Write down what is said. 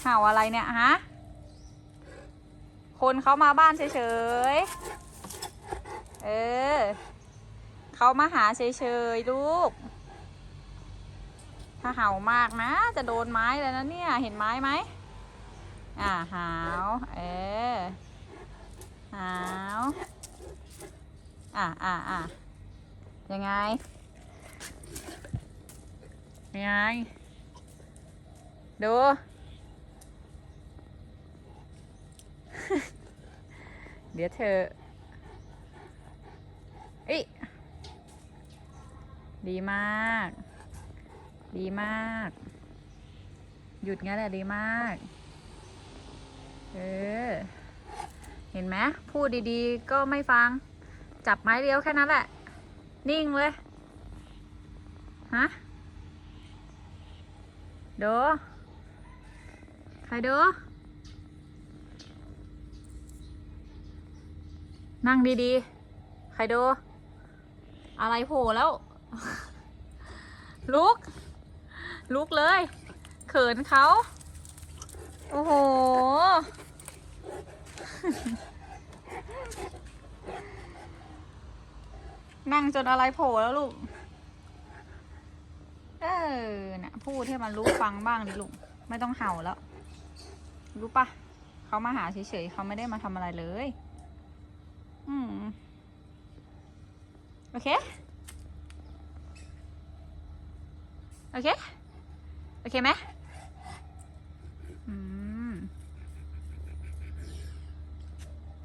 เห่าอะไรเนี่ยฮะ คนเขามาบ้านเฉยๆ เออ เขามาหาเฉยๆ ลูก ถ้าเห่ามากนะ จะโดนไม้เลยนะเนี่ย เห็นไม้ไหม อ่าหาว เออหาว อ่าอ่าอ่ายังไง ยังไง ดู เดี๋ยวเธอเอ้ยดีมาก ดีมาก หยุดงั้นแหละดีมาก เออ เห็นไหมพูดดีๆ ก็ไม่ฟัง จับไม้เลี้ยวแค่นั้นแหละ นิ่งเลย ฮะ โด ใครโด นั่งดีๆ ใครโดอะไรโผล่แล้ว ลุก ลุกเลย เขินเขา โอ้โห นั่งจนอะไรโผล่แล้วลูก เออนะพูดให้มันรู้ฟังบ้างดิลูก ไม่ต้องเห่าแล้ว รู้ปะ เขามาหาเฉยๆ เขาไม่ได้มาทำอะไรเลย อืม โอเค โอเค โอเคไหม